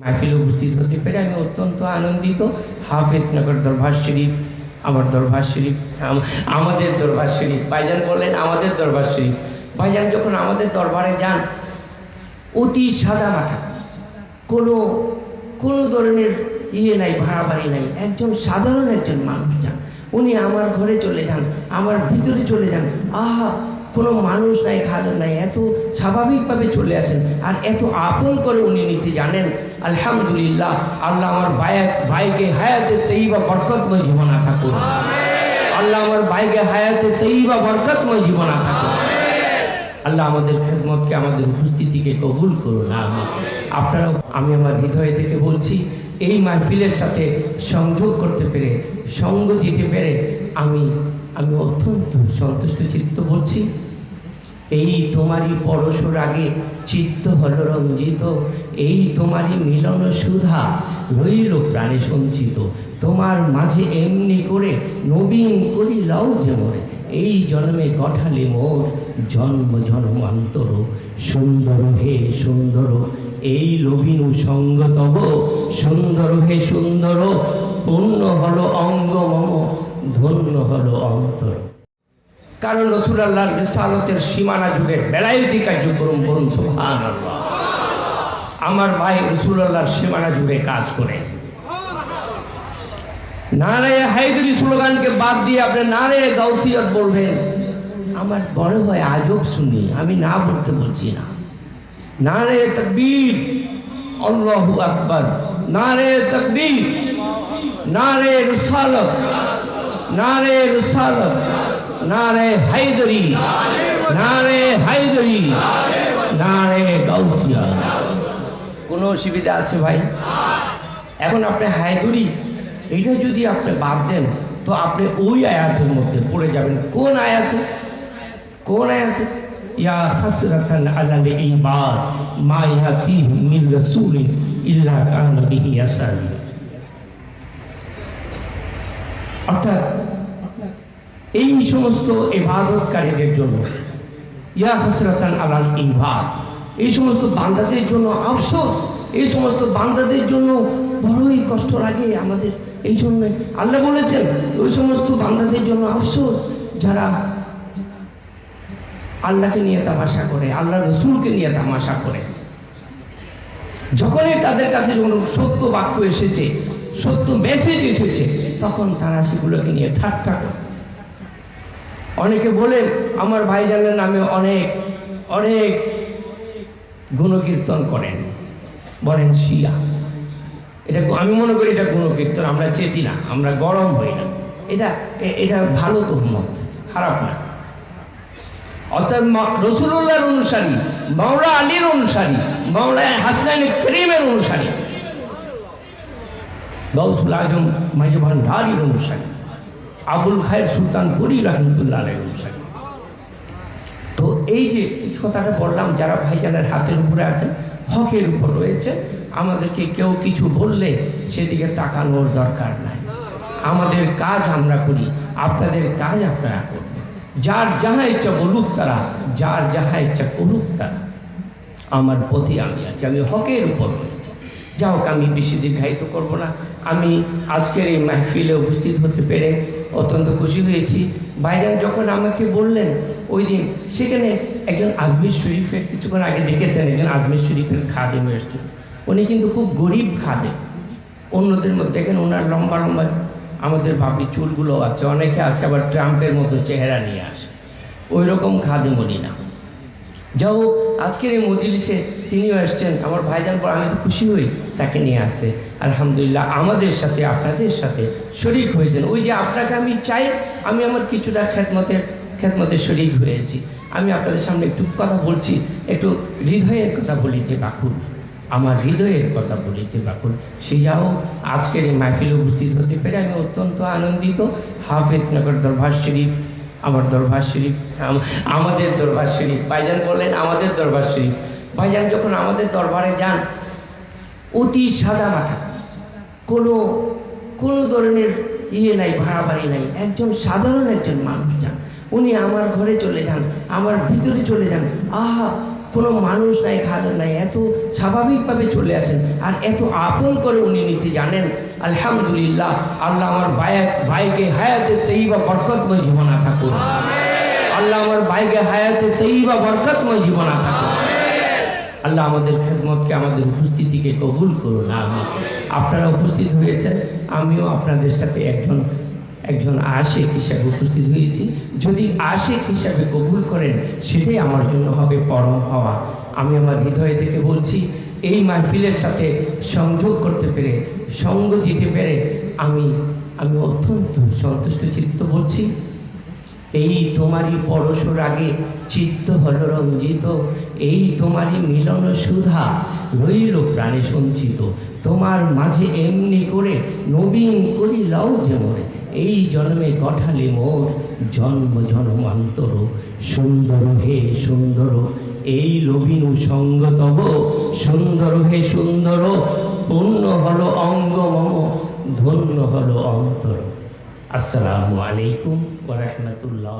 মাহফিলে উপস্থিত হতে পেরে আমি অত্যন্ত আনন্দিত। হাফেজনগর দরবার শরীফ, আমার দরবার শরীফ আমাদের দরবার শরীফ। ভাইজান বললেন, আমাদের দরবার শরীফ। ভাইজান, যখন আমাদের দরবারে যান, অতি সাদা মাথা। কোনো কোনো ধরনের ইয়ে নাই ভাড়া বাড়ি নাই। একজন সাধারণ একজন মানুষ যান। উনি আমার ঘরে চলে যান, আমার ভিতরে চলে যান। আহা কোনো মানুষ নাই খাদর নাই, এত স্বাভাবিকভাবে চলে আসেন আর এত আপন করে উনি নিতে জানেন। আলহামদুলিল্লাহ, আল্লাহ আমার ভাই ভাইকে হায়াতে তেইবা বরকতময় জীবনা থাকুন আল্লাহ আমার ভাইকে হায়াতে তেইবা বরকতময় জীবনা থাকুন আল্লাহ আমাদের খেদমতকে আমাদের উপস্থিতিকে কবুল করুন আমি আপনারাও, আমি আমার হৃদয় থেকে বলছি, এই মাহফিলের সাথে সংযোগ করতে পেরে, সঙ্গ দিতে পেরে আমি আমি অত্যন্ত সন্তুষ্ট চিত্ত বলছি এই তোমারই পরশুর আগে চিত্ত হল রঞ্জিত, এই তোমারই মিলন সুধা রইল প্রাণে সঞ্চিত। তোমার মাঝে এমনি করে নবীন করি লাও যে মরে, এই জন্মে গঠালে মোর জন্ম জন্মান্তর। সুন্দর হে সুন্দর, এই লবিনু সঙ্গতব সুন্দর হে সুন্দর, পূর্ণ হলো অঙ্গ মম। ধন্য হলো অন্তর। কারণ রসুল আল্লাহর রিসালতের সীমানা যুগে বেলায়তি কার্যক্রম বলুন সুহান আল্লাহ আমার ভাই রসুল আল্লাহর সীমানা যুগে কাজ করে। নারে হায়দুরি স্লোগানকে বাদ দিয়ে আপনি নারে গাউসিয়ত বলবেন। আমার বড় ভাই আজব শুনি, আমি না বলতে বলছি না। নারে তকবীর, আল্লাহু আকবার। নারে তকবীর নারে রিসালত। নারে রিসালত নারে হায়দরি নারে হায়দরি, নারে গাউসিয়া। কোনো অসুবিধা আছে ভাই? এখন আপনি হায়দরি, এটা যদি আপনি বাদ দেন, তো আপনি ওই আয়াতের মধ্যে পড়ে যাবেন। কোন আয়াতে? কোন আয়াতে? ইয়া হাসরাতান আলাল ইবাদ মা ইয়াতিহিম মিন রাসূলিন ইল্লা কানা বিহি ইয়াসালি অর্থাৎ, এই সমস্ত ইবাদতকারীদের জন্য, ইয়া হাসরাতান আলাল ইবাদ, এই সমস্ত বান্দাদের জন্য আফসোস, এই সমস্ত বান্দাদের জন্য বড়ই কষ্ট লাগে আমাদের, এই জন্য আল্লাহ বলেছেন, ওই সমস্ত বান্দাদের জন্য আফসোস, যারা আল্লাহকে নিয়ে তামাশা করে আল্লাহ রসুলকে নিয়ে তামাশা করে। যখনই তাদের কাছে যখন সত্য বাক্য এসেছে, সত্য মেসেজ এসেছে তখন তারা সেগুলোকে নিয়ে ঠাট্টা করে। অনেকে বলেন আমার ভাইজানের নামে অনেক অনেক গুণকীর্তন করেন। বলেন, শিয়া। এটা আমি মনে করি এটা গুণকীর্তন, আমরা চেতি না, আমরা গরম হই না। এটা এটা ভালো তোহমত খারাপ না। অর্থাৎ রসুল্লাহর অনুসারী, মাওলা আলীর অনুসারী মাওলা হাসনাইন করিমের অনুসারী গৌসুল আজম মাঝে ভান্ডারির অনুসারী আবুল খায়ের সুলতান পুরী রহমতুল্লাহ আলের অনুসারী তো এই যে এই কথাটা বললাম, যারা ভাইজানের হাতের উপরে আছেন, হকের উপর রয়েছে, আমাদেরকে কেউ কিছু বললে সেদিকে তাকানোর দরকার নাই। আমাদের কাজ আমরা করি, আপনাদের কাজ আপনারা করবেন। যার যাহা ইচ্ছা বলুক তারা, যার যাহা ইচ্ছা করুক তারা। আমার পথে আমি আছি, আমি হকের উপর রয়েছি। যা হোক, আমি বেশি দীর্ঘায়িত করব না। আমি আজকের এই মাহফিলে উপস্থিত হতে পেরে অত্যন্ত খুশি হয়েছি। ভাইজান যখন আমাকে বললেন, ওই দিন সেখানে একজন আজমির শরীফের কিছুক্ষণ আগে দেখেছেন, একজন আজমির শরীফের খাদেম এসেছিল উনি কিন্তু খুব গরিব খাদে অন্যদের মধ্যে দেখেন ওনার লম্বা লম্বা আমাদের ভাবি চুলগুলো আছে, অনেকে আছে আবার ট্রাম্পের মতো চেহারা নিয়ে আসে। ওই রকম খাদেম উনি না। যাই হোক, আজকের এই মজলিসে তিনিও এসছেন। আমার ভাইজান পর আমি তো খুশি হই তাকে নিয়ে আসতে। আলহামদুলিল্লাহ আমাদের সাথে, আপনাদের সাথে শরিক হয়েছেন। ওই যে আপনাকে আমি চাই, আমি আমার কিছুটা খেদমতের খেদমতের শরিক হয়েছি। আমি আপনাদের সামনে একটু কথা বলছি, একটু হৃদয়ের কথা বলিতে বাকুল আমার হৃদয়ের কথা বলিতে বাকুল সে যা হোক, আজকের এই মাহফিলে উপস্থিত হতে পেরে আমি অত্যন্ত আনন্দিত। হাফেজনগর দরবার শরীফ আমার দরবার শরীফ আমাদের দরবার শরীফ। ভাইজান বললেন, আমাদের দরবার শরীফ। ভাইজান যখন আমাদের দরবারে যান, অতি সাদা মাথা। কোনো কোনো ধরনের ইয়ে নাই ভাড়া বাড়ি নাই। একজন সাধারণ একজন মানুষ যান। উনি আমার ঘরে চলে যান, আমার ভিতরে চলে যান। আহা কোনো মানুষ নাই খাদের নাই, এত স্বাভাবিকভাবে চলে আসেন আর এত আপন করে উনি নিতে জানেন। আলহামদুলিল্লাহ, আল্লাহ আমার ভাই ভাইকে হায়াতে তেই বা বরকতময় জীবনা থাকুন আল্লাহ আমার ভাইকে হায়াতে তেই বা বরকতময় জীবনা থাকুন আল্লাহ আমাদের খেদমতকে আমাদের উপস্থিতিকে কবুল করুন আমি আপনারা উপস্থিত হয়েছেন, আমিও আপনাদের সাথে একজন একজন আশেক হিসাবে উপস্থিত হয়েছি। যদি আশেক হিসাবে কবুল করেন, সেটাই আমার জন্য হবে পরম হওয়া। আমি আমার হৃদয় থেকে বলছি, এই মাহফিলের সাথে সংযোগ করতে পেরে, সঙ্গ দিতে পেরে আমি আমি অত্যন্ত সন্তুষ্ট চিত্ত বলছি। এই তোমারই পরশুর আগে চিত্ত হল রঞ্জিত, এই তোমারই মিলন সুধা রইল প্রাণে সঞ্চিত। তোমার মাঝে এমনি করে নবীন করি লও যে মোরে। এই জন্মে গঠালে মোর জন্ম জন্মান্তর। সুন্দর হে সুন্দর, এই লবিনু সঙ্গতব সুন্দর হে সুন্দর, পূর্ণ হলো অঙ্গ ধন্য হলো অন্তর। আসসালামু আলাইকুম ওরহমতুল্লাহ